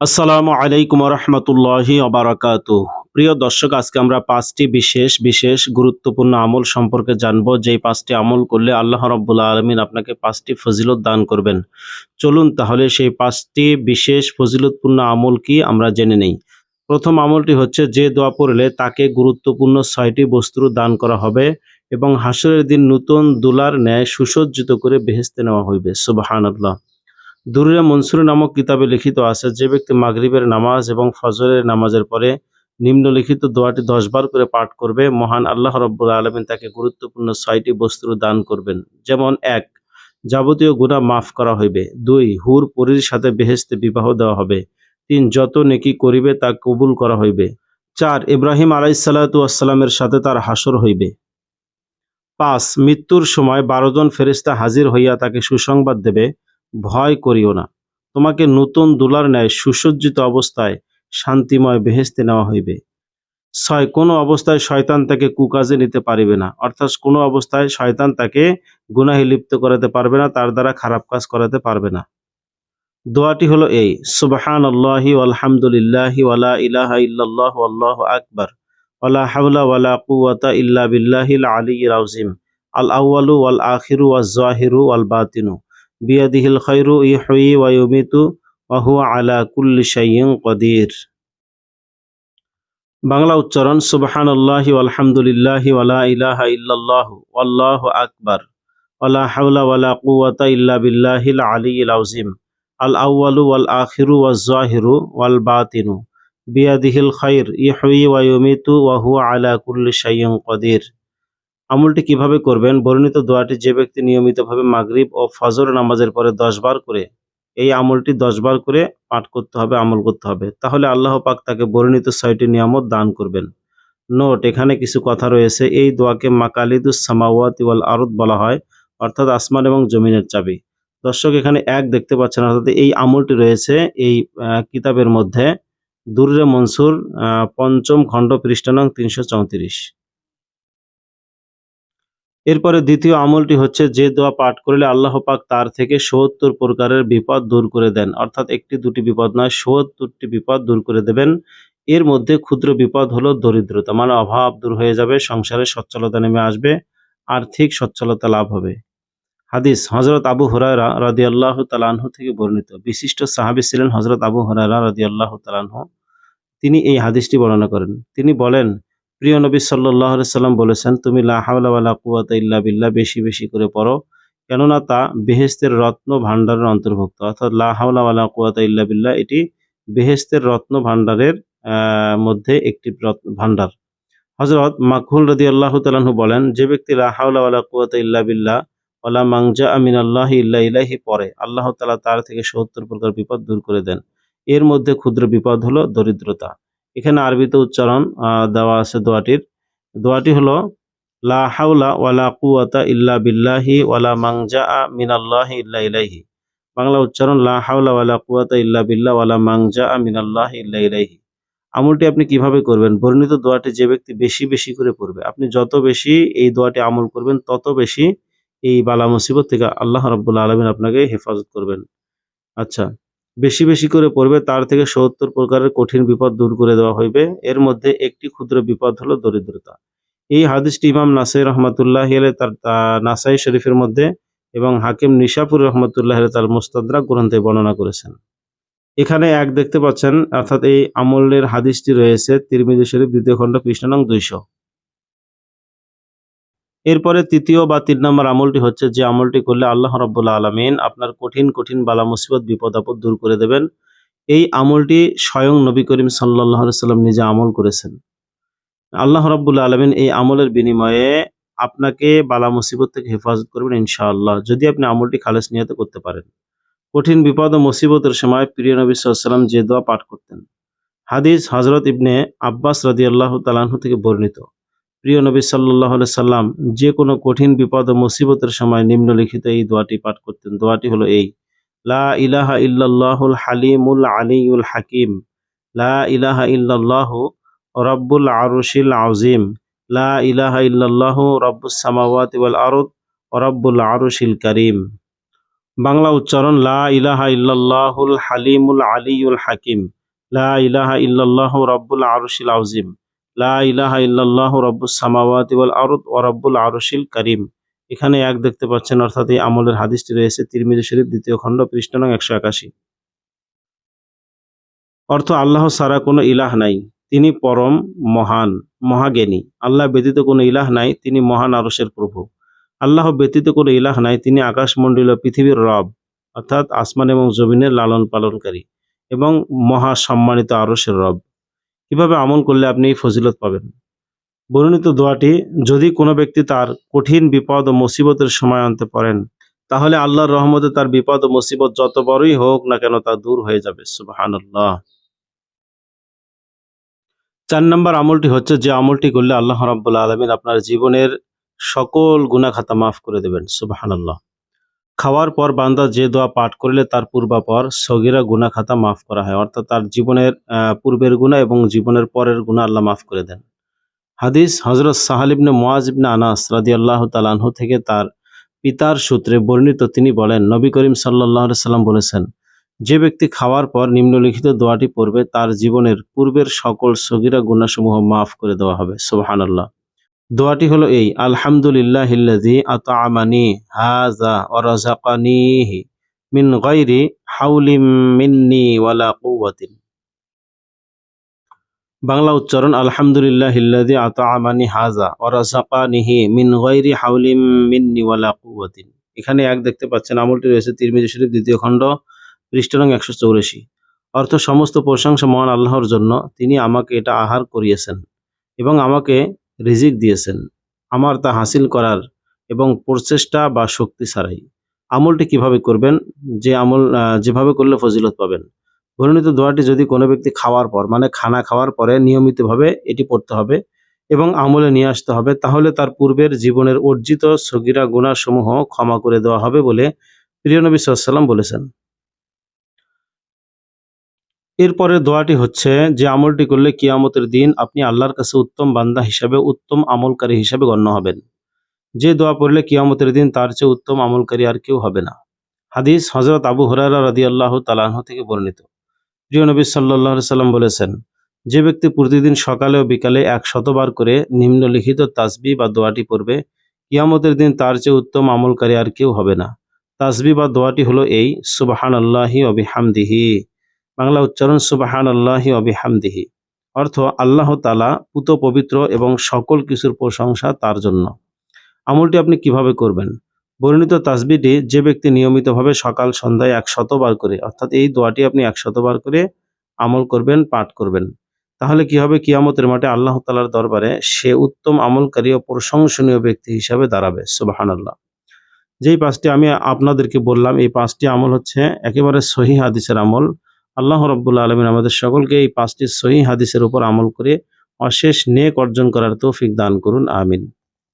আসসালামু আলাইকুম রহমতুল্লাহি অবরাকাত প্রিয় দর্শক, আজকে আমরা পাঁচটি বিশেষ বিশেষ গুরুত্বপূর্ণ আমল সম্পর্কে জানব। যেই পাঁচটি আমল করলে আল্লাহ রব্বুল্লা আলমিন আপনাকে পাঁচটি ফজিলত দান করবেন। চলুন তাহলে সেই পাঁচটি বিশেষ ফজিলতপূর্ণ আমল কি আমরা জেনে নেই। প্রথম আমলটি হচ্ছে, যে দোয়া পড়লে তাকে গুরুত্বপূর্ণ ছয়টি বস্ত্র দান করা হবে এবং হাসরের দিন নতুন দুলার ন্যায় সুসজ্জিত করে বেহেস্তে নেওয়া হইবে। সুবাহান আল্লাহ দুরুরে মনসুর নামক কিতাবে লিখিত আছে, যে ব্যক্তি মাগরিবের নামাজ এবং ফজরের নামাজের পরে নিম্নলিখিত দোয়াটি দশবার করে পাঠ করবে, মহান আল্লাহ রব্বুল আলমিন তাকে গুরুত্বপূর্ণ ছয়টি বস্ত্র দান করবেন। যেমন, এক, যাবতীয় গুণা মাফ করা হইবে। দুই, হুর পরীর সাথে বেহেস্তে বিবাহ দেওয়া হবে। তিন, যত নেকি করিবে তা কবুল করা হইবে। চার, ইব্রাহিম আলাইসাল্লাতামের সাথে তার হাসর হইবে। পাঁচ, মৃত্যুর সময় বারো জন ফেরিস্তা হাজির হইয়া তাকে সুসংবাদ দেবে। ভয় করিও না। তোমাকে নতুন দুলার ন্যায় সুসজ্জিত অবস্থায় শান্তিময় বেহেস্তে নেওয়া হইবে। ছয়, কোনো অবস্থায় শয়তান তাকে কুকাজে নিতে পারিবে না, অর্থাৎ কোনো অবস্থায় শয়তান তাকে গুনাহে লিপ্ত করাতে পারবে না, তার দ্বারা খারাপ কাজ করাতে পারবে না। দোয়াটি হলো এই সুবাহান আল্লাহি আলহামদুলিল্লাহি ওয়ালা ইলাহা ইল্লাল্লাহ আল্লাহ আকবার। ওয়ালা হাওলা ওয়ালা কুওয়াতা ইল্লা বিল্লাহিল আলিয়্যিল আযীম। আল আউয়ালু আখিরু ওয়াজ জাহিরু ওয়াল বাতিনু। বিয়াদিহিল খৈরু ইহয়ি ওয়ায়ুমিতু ওয়াহু আলা কুল্লি শাইইন কদির। বাংলা উচ্চারণ সুবহান আল্লাহি আলহামদুলিল্লাহি ওয়ালা ইলাহা ইল্লাল্লাহ ওয়াল্লাহু আকবার। ওয়ালা হাওলা ওয়ালা কুওয়াতা ইল্লা বিল্লাহিল আলিয়্যিল আযীম। আল আউয়ালু ওয়াল আখিরু ওয়াজ জাহিরু ওয়াল বাতিনু। বিয়াদিহিল খাইর ইহয়ি ওয়ায়ুমিতু ওয়াহু আলা কুল্লি শাইইন কদির। আমলটি কীভাবে করবেন? বর্ণিত দোয়াটি যে ব্যক্তি নিয়মিতভাবে মাগরিব ও ফজর নামাজের পরে দশ বার করে এই আমলটি দশ বার করে পাঠ করতে হবে, আমল করতে হবে। তাহলে আল্লাহ পাক তাকে বর্ণিত ছয়টি নিয়ামত দান করবেন। নোট, এখানে কিছু কথা রয়েছে। এই দোয়াকে মাকালিদুস সামাওয়াতি ওয়াল আরদ বলা হয়, অর্থাৎ আসমান এবং জমিনের চাবি। দর্শক, এখানে এক দেখতে পাচ্ছেন, অর্থাৎ এই আমলটি রয়েছে এই কিতাবের মধ্যে দুর্রে মনসুর পঞ্চম খণ্ড পৃষ্ঠানং তিনশো চৌত্রিশ। এরপরে দ্বিতীয় আমলটি হচ্ছে যে দোয়া পাঠ করলে আল্লাহ পাক তার থেকে সত্তর প্রকারের বিপদ দূর করে দেন। অর্থাৎ একটি দুটি বিপদ নয়, সত্তরটি বিপদ দূর করে দেবেন। এর মধ্যে ক্ষুদ্র বিপদ হলো দরিদ্রতা মানে অভাব দূর হয়ে যাবে, সংসারে সচ্ছলতা নেমে আসবে, আর্থিক সচ্ছলতা লাভ হবে। হাদিস হজরত আবু হরায়রা রাদি আল্লাহ তালাহ থেকে বর্ণিত। বিশিষ্ট সাহাবি ছিলেন হজরত আবু হরায়রা রাদি আল্লাহ তালাহ তিনি এই হাদিসটি বর্ণনা করেন। তিনি বলেন প্রিয় নবী সাল্লাহ সাল্লাম বলেছেন, তুমি লাহাওয়ালা কুয়াতা ইল্লা বিল্লাহ বেশি বেশি করে পড়ো, কেননা তা বেহেস্তের রত্ন ভাণ্ডারের অন্তর্ভুক্ত। অর্থাৎ লাহাওয়ালা কুয়াতা ইল্লা বিল্লাহ, এটি বেহেস্তের রত্ন ভাণ্ডারের মধ্যে একটি রত্ন ভাণ্ডার। হজরত মাকুল রদি আল্লাহ তালাহু বলেন, যে ব্যক্তি লাহাওয়ালা কুয়াতা ইল্লা বিল্লাহ ওলা মাংজা আমিন আল্লাহ ইল্লা ইলাহি পরে আল্লাহ তালা তার থেকে সত্তর প্রকার বিপদ দূর করে দেন। এর মধ্যে ক্ষুদ্র বিপদ হলো দরিদ্রতা। এখানে আরবিতে উচ্চারণ দেওয়া আছে দোয়াটির। দোয়াটি হলো, লা হাওলা ওয়ালা কুয়াতা ইল্লা বিল্লাহি ওয়ালা মাংজা মিনাল্লাহি ইল্লা ইলাইহি। বাংলা উচ্চারণ, লা হাওলা ওয়ালা কুয়াতা ইল্লা বিল্লাহ ওয়ালা মাংজা মিনাল্লাহি ইল্লা ইলাইহি। আমলটি আপনি কীভাবে করবেন? বর্ণিত দোয়াটি যে ব্যক্তি বেশি বেশি করে পড়বে, আপনি যত বেশি এই দোয়াটি আমল করবেন, তত বেশি এই বালা মুসিবত থেকে আল্লাহ রব্বুল্লা আলমিন আপনাকে হেফাজত করবেন। আচ্ছা বেশি বেশি করে পড়বে, তার থেকে সত্তর প্রকারের কঠিন বিপদ দূর করে দেওয়া হইবে। এর মধ্যে একটি ক্ষুদ্র বিপদ হলো দরিদ্রতা। এই হাদিসটি ইমাম নাসাই রহমতুল্লাহ তার নাসাই শরীফের মধ্যে এবং হাকিম নিশাপুর রহমতুল্লাহ তার মুস্তাদরা গ্রন্থে বর্ণনা করেছেন। এখানে এক দেখতে পাচ্ছেন, অর্থাৎ এই আমলের হাদিসটি রয়েছে, তিরমিজি শরীফ, দ্বিতীয় খণ্ড কৃষ্ণ নং দুইশো। এরপরে তৃতীয় বা তিন নম্বর আমলটি হচ্ছে যে আমলটি করলে আল্লাহ রব্বুল্লা আলমিন আপনার কঠিন কঠিন বালা মুসিবত, বিপদ, আপদ দূর করে দেবেন। এই আমলটি স্বয়ং নবী করিম সাল্লাহ সাল্লাম নিজে আমল করেছেন। আল্লাহ রব্বুল্লা আলমিন এই আমলের বিনিময়ে আপনাকে বালা মুসিবত থেকে হেফাজত করবেন ইনশাআল্লাহ, যদি আপনি আমলটি খালেস নিহত করতে পারেন। কঠিন বিপদ ও মুসিবতের সময় প্রিয় নবী সাল্লাম যে দোয়া পাঠ করতেন। হাদিস হজরত ইবনে আব্বাস রাজি আল্লাহ তালাহ থেকে বর্ণিত। প্রিয় নবী সাল্লাহ সাল্লাম, যে কোনো কঠিন বিপদ ও মুসিবতের সময় নিম্নলিখিত এই দোয়াটি পাঠ করতেন। দোয়াটি হলো এই, লা ইলাহা ইল্লাল্লাহুল হালিমুল আলিউল হাকিম, লা ইলাহা ইল্লাল্লাহু রব্বুল আরুশিল আউজিম লা ইলাহা ইল্লাল্লাহু রব্বুস সামাওয়াতি আরদ রব্বুল আরুশিল কারিম। বাংলা উচ্চারণ, লা ইলাহা ইল্লাল্লাহুল হালিমুল আলিউল হাকিম, লা ইলাহা ইল্লাল্লাহু রাব্বুল আরশিল আযিম। লা এখানে এক দেখতে পাচ্ছেন, অর্থাৎ এই আমলের হাদিসটি রয়েছে তিরমিজি শরীফ, দ্বিতীয় খণ্ড পৃষ্ঠা নং, একশো একাশি। অর্থ, আল্লাহ সারা কোনো ইলাহ নাই। তিনি পরম, মহান, মহাজ্ঞানী। আল্লাহ ব্যতীত কোনো ইলাহ নাই, তিনি মহান আরসের প্রভু। আল্লাহ ব্যতীত কোনো ইলাহ নাই, তিনি আকাশমণ্ডলীয় পৃথিবীর রব, অর্থাৎ আসমান এবং জমিনের লালন পালনকারী এবং মহা সম্মানিত আরসের রব। কীভাবে আমল করলে আপনি এই ফজিলত পাবেন? বর্ণিত দোয়াটি, যদি কোনো ব্যক্তি তার কঠিন বিপদ ও মুসিবতের সময় আনতে পারেন, তাহলে আল্লাহর রহমতে তার বিপদ ও মুসিবত যত বড়ই হোক না কেন তা দূর হয়ে যাবে। সুবহানাল্লাহ। চার নম্বর আমলটি হচ্ছে যে আমলটি করলে আল্লাহ রাব্বুল আলমিন আপনার জীবনের সকল গুনাহ খাতা মাফ করে দেবেন। সুবহানাল্লাহ। খাওয়ার পর বান্দা যে দোয়া পাঠ করলে তার পূর্বাপর সগিরা গুনা খাতা মাফ করা হয়। অর্থাৎ তার জীবনের পূর্বের গুণা এবং জীবনের পরের গুণা আল্লাহ মাফ করে দেন। হাদিস হজরত সাহালিবনে মোয়াজিবনে আনাস রাদি আল্লাহ তালাহ থেকে তার পিতার সূত্রে বর্ণিত তিনি বলেন, নবী করিম সাল্লাহ সাল্লাম বলেছেন, যে ব্যক্তি খাওয়ার পর নিম্নলিখিত দোয়াটি পড়বে, তার জীবনের পূর্বের সকল সগিরা গুণাসমূহ মাফ করে দেওয়া হবে। সুবহানাল্লাহ। দোয়াটি হলো এই রাযাকানিহি মিন হাওলিম মিন্নি ওয়ালা বাংলা উচ্চারণ রাযাকানিহি মিন হাওলিম মিন্নি ওয়ালা এখানে এক দেখতে পাচ্ছেন, আমলটি রয়েছে তিরমিজি শরীফ, দ্বিতীয় খণ্ড, পৃষ্ঠা একশো চৌরাশি। অর্থ, সমস্ত প্রশংসা মহান আল্লাহর জন্য, তিনি আমাকে এটা আহার করিয়েছেন এবং আমাকে রিজিক দিয়েছেন। আমার তা হাসিল করার এবং প্রচেষ্টা বা শক্তি ছাড়াই। আমলটি কীভাবে করবেন? যে আমল যেভাবে করলে ফজিলত পাবেন। বর্ণিত দোয়াটি যদি কোনো ব্যক্তি খাওয়ার পর মানে খানা খাওয়ার পরে নিয়মিতভাবে এটি পড়তে হবে এবং আমলে নিয়ে আসতে হবে, তাহলে তার পূর্বের জীবনের অর্জিত সগিরা গুণাসমূহ ক্ষমা করে দেওয়া হবে বলে প্রিয়নবী সাল্লাম বলেছেন। এরপরে দোয়াটি হচ্ছে যে আমলটি করলে কিয়ামতের দিন আপনি আল্লাহর কাছে উত্তম বান্দা হিসাবে, উত্তম আমলকারী হিসাবে গণ্য হবেন। যে দোয়া পড়লে কিয়ামতের দিন তার চেয়ে উত্তম আমলকারী আর কেউ হবে না। হাদিস হজরত আবু হুরারা রাদি আল্লাহ তালাহ থেকে বর্ণিত। প্রিয় নবী সাল্লাহ সাল্লাম বলেছেন, যে ব্যক্তি প্রতিদিন সকালে ও বিকালে এক শতবার করে নিম্নলিখিত তাসবি বা দোয়াটি পড়বে, কিয়ামতের দিন তার চেয়ে উত্তম আমলকারী আর কেউ হবে না। তাসবি বা দোয়াটি হলো এই সুবাহান আল্লাহি অবিহামদিহি বাংলা উচ্চারণ সুবাহান আল্লাহি অবিহামদিহি অর্থ আল্লাহ তালা পুত পবিত্র এবং সকল কিছুর প্রশংসা তার জন্য। আমলটি আপনি কীভাবে করবেন? বর্ণিত তাসবিটি যে ব্যক্তি নিয়মিতভাবে সকাল, সন্ধ্যায় এক শতবার করে, অর্থাৎ এই দোয়াটি আপনি এক শতবার করে আমল করবেন, পাঠ করবেন, তাহলে কি হবে? কিয়ামতের মাঠে আল্লাহ তালার দরবারে সে উত্তম আমলকারী ও প্রশংসনীয় ব্যক্তি হিসাবে দাঁড়াবে সুবাহান আল্লাহ যেই পাঁচটি আমি আপনাদেরকে বললাম, এই পাঁচটি আমল হচ্ছে একেবারে সহি হাদিসের আমল। আল্লাহ রব্বুল্লা আলমিন আমাদের সকলকে এই পাঁচটি সহি হাদিসের উপর আমল করে অশেষ নেক অর্জন করার তৌফিক দান করুন, আমিন।